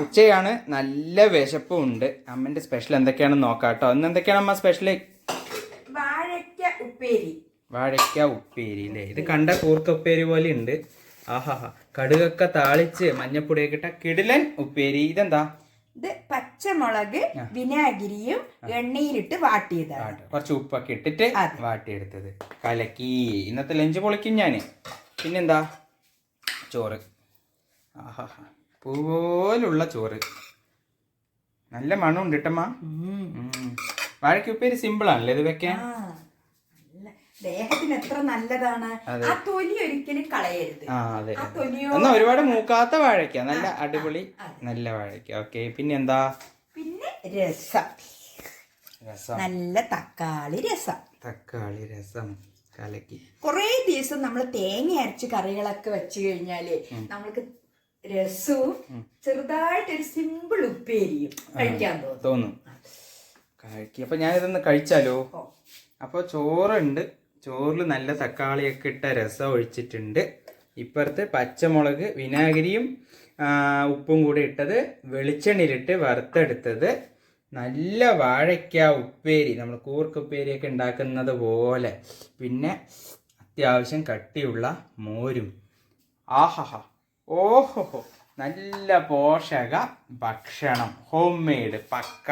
ഉച്ചയാണ്. നല്ല വിശപ്പും ഉണ്ട്. അമ്മന്റെ സ്പെഷ്യൽ എന്തൊക്കെയാണെന്ന് നോക്കാം കേട്ടോ ഇന്ന് എന്തൊക്കെയാണ് അമ്മ സ്പെഷ്യൽ വാഴയ്ക്ക ഉപ്പേരി. വാഴയ്ക്ക ഉപ്പേരി അല്ലേ ഇത് കണ്ട കൂർക്ക ഉപ്പേരി പോലെ ഉണ്ട്. ആഹാഹാ. കടുകൊക്കെ താളിച്ച് മഞ്ഞപ്പൊടിയൊക്കെ ഇട്ട കിടിലൻ ഉപ്പേരി. ഇതെന്താ? ഇത് പച്ചമുളക് വിനാഗിരിയും എണ്ണയിലിട്ട് വാട്ടിയതാണ്. കുറച്ച് ഉപ്പൊക്കെ ഇട്ടിട്ട്. വാട്ടിയെടുത്തത്. കലക്കി. ഇന്നത്തെ ലഞ്ച് പൊളിക്കും ഞാൻ പിന്നെന്താ? ചോറ്. ആഹാ പൂ പോലുള്ള ചോറ്. നല്ല മണമുണ്ട് ഇട്ടമ്മ വാഴക്കുപ്പേര് സിമ്പിൾ ആണല്ലേ ഇത് വെക്കാൻ? ദേഹത്തിന് എത്ര നല്ലതാണ്. ആ തൊലി ഒരിക്കലും കളയരുത്. എന്നാ ഒരുപാട് മൂക്കാത്ത വാഴയ്ക്ക നല്ല അടിപൊളി നല്ല വാഴയ്ക്ക ഓക്കെ പിന്നെ എന്താ? പിന്നെ രസം. രസം. നല്ല തക്കാളി രസം. തക്കാളി രസം. കലക്കി. കുറേ ദിവസം നമ്മൾ തേങ്ങ അരച്ച് കറികളൊക്കെ വെച്ച് കഴിഞ്ഞാൽ നമ്മൾക്ക് രസവും ചെറുതായിട്ടൊരു സിമ്പിൾ ഉപ്പേരിയും കഴിക്കാൻ തോന്നും. കഴിക്കും. അപ്പൊ ഞാനിതൊന്ന് കഴിച്ചാലോ? അപ്പൊ ചോറുണ്ട്. ചോറിൽ നല്ല തക്കാളിയൊക്കെ ഇട്ട രസം ഒഴിച്ചിട്ടുണ്ട്. ഇപ്പുറത്ത് പച്ചമുളക് വിനാഗിരിയും ഉപ്പും കൂടി ഇട്ടത് വെളിച്ചെണ്ണയിലിട്ട് വറുത്തെടുത്തത്. നല്ല വാഴയ്ക്ക ഉപ്പേരി. നമ്മൾ കൂർക്ക ഉപ്പേരിയൊക്കെ ഉണ്ടാക്കുന്നത് പോലെ. പിന്നെ അത്യാവശ്യം കട്ടിയുള്ള മോരും. ആഹാഹാ ഓഹോഹോ നല്ല പോഷക ഭക്ഷണം. Home made pakka.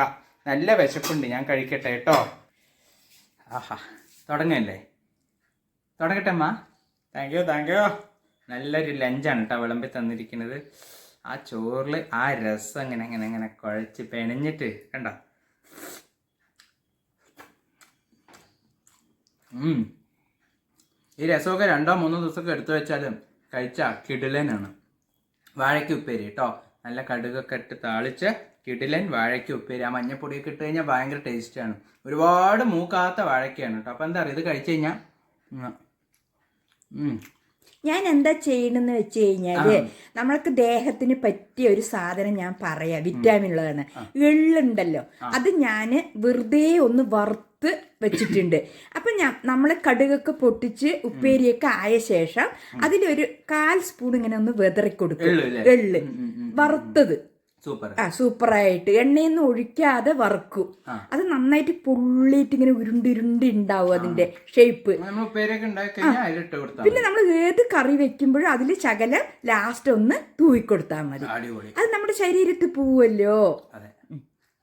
നല്ല വിശപ്പുണ്ട്. ഞാൻ കഴിക്കട്ടെ കേട്ടോ. ആഹാ തുടങ്ങല്ലേ? തുടങ്ങട്ടെ അമ്മ. താങ്ക് യു താങ്ക് യു നല്ലൊരു ലഞ്ചാണ് കേട്ടോ വിളമ്പി തന്നിരിക്കുന്നത്. ആ ചോറിൽ ആ രസം അങ്ങനെ അങ്ങനെ അങ്ങനെ കുഴച്ച് പെനഞ്ഞിട്ട് കണ്ട. ഈ രസമൊക്കെ രണ്ടോ മൂന്നോ ദിവസമൊക്കെ എടുത്തു വെച്ചാലും കഴിച്ചാൽ കിടിലനാണ്. വാഴയ്ക്ക് ഉപ്പേരി കേട്ടോ നല്ല കടുകൊക്കെ ഇട്ട് താളിച്ച് കിടിലൻ വാഴയ്ക്ക് ഉപ്പേരി. ആ മഞ്ഞപ്പൊടിയൊക്കെ ഇട്ട് കഴിഞ്ഞാൽ ഭയങ്കര ടേസ്റ്റാണ് ഒരുപാട് മൂക്കാത്ത വാഴയ്ക്കാണ് കേട്ടോ അപ്പം എന്താ പറയുക ഇത് കഴിച്ചു കഴിഞ്ഞാൽ ഞാൻ എന്താ ചെയ്യണമെന്ന് വെച്ച് കഴിഞ്ഞാൽ നമ്മൾക്ക് ദേഹത്തിന് പറ്റിയ ഒരു സാധനം ഞാൻ പറയാം. വിറ്റാമിൻ ഉള്ളതാണ്. എള്ളുണ്ടല്ലോ. അത് ഞാൻ വെറുതെ ഒന്ന് വറുത്ത് വെച്ചിട്ടുണ്ട്. അപ്പൊ ഞാൻ നമ്മൾ കടുകൊക്കെ പൊട്ടിച്ച് ഉപ്പേരിയൊക്കെ ആയ ശേഷം അതിലൊരു കാൽ സ്പൂൺ ഇങ്ങനെ ഒന്ന് വെതറി കൊടുക്കും. എള്ള് വറുത്തത്. ആ സൂപ്പറായിട്ട്. എണ്ണയൊന്നും ഒഴിക്കാതെ വറുക്കും. അത് നന്നായിട്ട് പൊള്ളിയിട്ട് ഇങ്ങനെ ഉരുണ്ടിരുണ്ടി ഉണ്ടാവും അതിന്റെ ഷേപ്പ് പിന്നെ നമ്മൾ ഏത് കറി വെക്കുമ്പോഴും അതിൽ ശകലം ലാസ്റ്റ് ഒന്ന് തൂവിക്കൊടുത്താൽ മതി. അത് നമ്മുടെ ശരീരത്തിൽ പോവല്ലോ.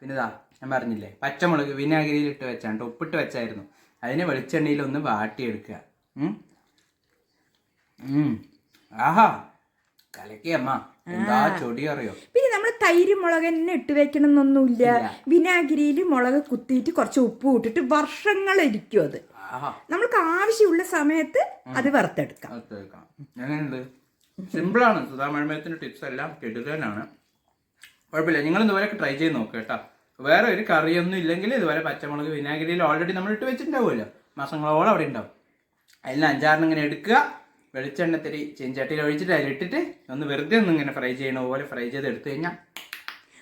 പിന്നെ ഞാൻ പറഞ്ഞില്ലേ? പച്ചമുളക് വിനാഗിരിയിലിട്ട് വെച്ചാണ്ട് ഉപ്പിട്ട് വെച്ചായിരുന്നു. അതിനെ വെളിച്ചെണ്ണയിൽ ഒന്ന് വാട്ടിയെടുക്കുക. ആഹാ. എന്താ ചൊടി അറിയോ? പിന്നെ നമ്മൾ തൈര് മുളക് തന്നെ ഇട്ട് വെക്കണം എന്നൊന്നുമില്ല വിനാഗിരിയിൽ മുളക് കുത്തിയിട്ട് കുറച്ച് ഉപ്പ് ഇട്ടിട്ട് വർഷങ്ങൾ ഇരിക്കും അത് നമ്മൾക്ക് ആവശ്യമുള്ള സമയത്ത് അത് വറുത്തെടുക്കാം. സിമ്പിൾ ആണ് എങ്ങനെയുണ്ട്? സിമ്പിളാണ്. സുധാമഴമയത്തിന്റെ ടിപ്സ് എല്ലാം കെടുതലാണ് കുഴപ്പമില്ല. നിങ്ങൾ ഇതുവരെയൊക്കെ ട്രൈ ചെയ്ത് നോക്കുക കേട്ടോ. വേറെ ഒരു കറിയൊന്നും ഇല്ലെങ്കിൽ ഇതുപോലെ പച്ചമുളക് വിനാഗിരിയിൽ ഓൾറെഡി നമ്മൾ ഇട്ട് വെച്ചിട്ടുണ്ടാവുമല്ലോ. മാസങ്ങളോളം അവിടെ ഉണ്ടാവും. അതിൽ അഞ്ചാറിന് ഇങ്ങനെ എടുക്കുക. വെളിച്ചെണ്ണ തിരി ചെഞ്ചട്ടിയിൽ ഒഴിച്ചിട്ട് അതിലിട്ടിട്ട് ഒന്ന് വെറുതെ ഒന്ന് ഇങ്ങനെ ഫ്രൈ ചെയ്യണ പോലെ ഫ്രൈ ചെയ്ത് എടുത്തു കഴിഞ്ഞാൽ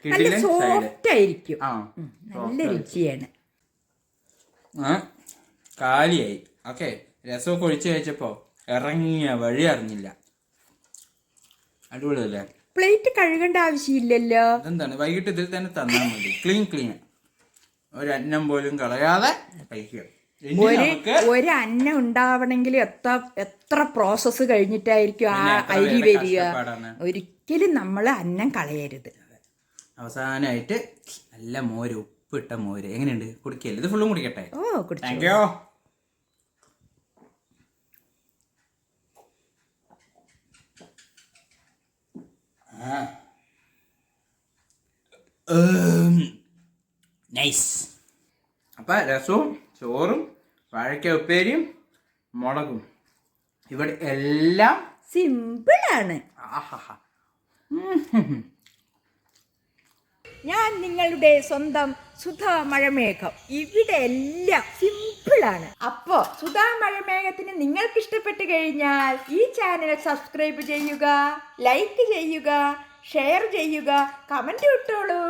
നല്ല കിടിലൻ സോഫ്റ്റ് ആയിരിക്കും. ആ നല്ല രുചിയാണ്. ആ, കാലിയായി. ഓക്കെ രസമൊക്കെ ഒഴിച്ച് കഴിച്ചപ്പോൾ ഇറങ്ങിയ വഴി അറിഞ്ഞില്ല. അടിപൊളിയല്ലേ? പ്ലേറ്റ് കഴുകേണ്ട ആവശ്യമില്ലല്ലോ. എന്താണ് വൈകിട്ട് ഇതിൽ തന്നെ തന്നാൽ മതി. Clean clean. ഒരു അന്നം പോലും കളയാതെ കഴിക്കുക. ഒരു ഒരു അന്നം ഉണ്ടാവണമെങ്കിൽ എത്ര എത്ര പ്രോസസ്സ് കഴിഞ്ഞിട്ടായിരിക്കും ആ അരി വരിക? ഒരിക്കലും നമ്മൾ അന്നം കളയരുത്. അവസാനമായിട്ട് നല്ല മോര് ഉപ്പിട്ട മോര്. എങ്ങനെയുണ്ട്? കുടിക്കല്ലേ? ഇത് ഫുള്ളും കുടിക്കട്ടെ? ഓ കുടിച്ചു നൈസ്. അപ്പം രസവും ചോറും വാഴയ്ക്ക ഉപ്പേരിയും മുളകും. ഇവിടെ എല്ലാം സിമ്പിളാണ്. ആഹാ ഞാൻ നിങ്ങളുടെ സ്വന്തം സുധാ മഴമേഘം ഇവിടെ എല്ലാം സിമ്പിളാണ് അപ്പോ സുധാ മഴമേഘത്തിന് നിങ്ങൾക്ക് ഇഷ്ടപ്പെട്ട് കഴിഞ്ഞാൽ ഈ ചാനൽ സബ്സ്ക്രൈബ് ചെയ്യുക ലൈക്ക് ചെയ്യുക ഷെയർ ചെയ്യുക കമന്റ് ഇട്ടോളൂ.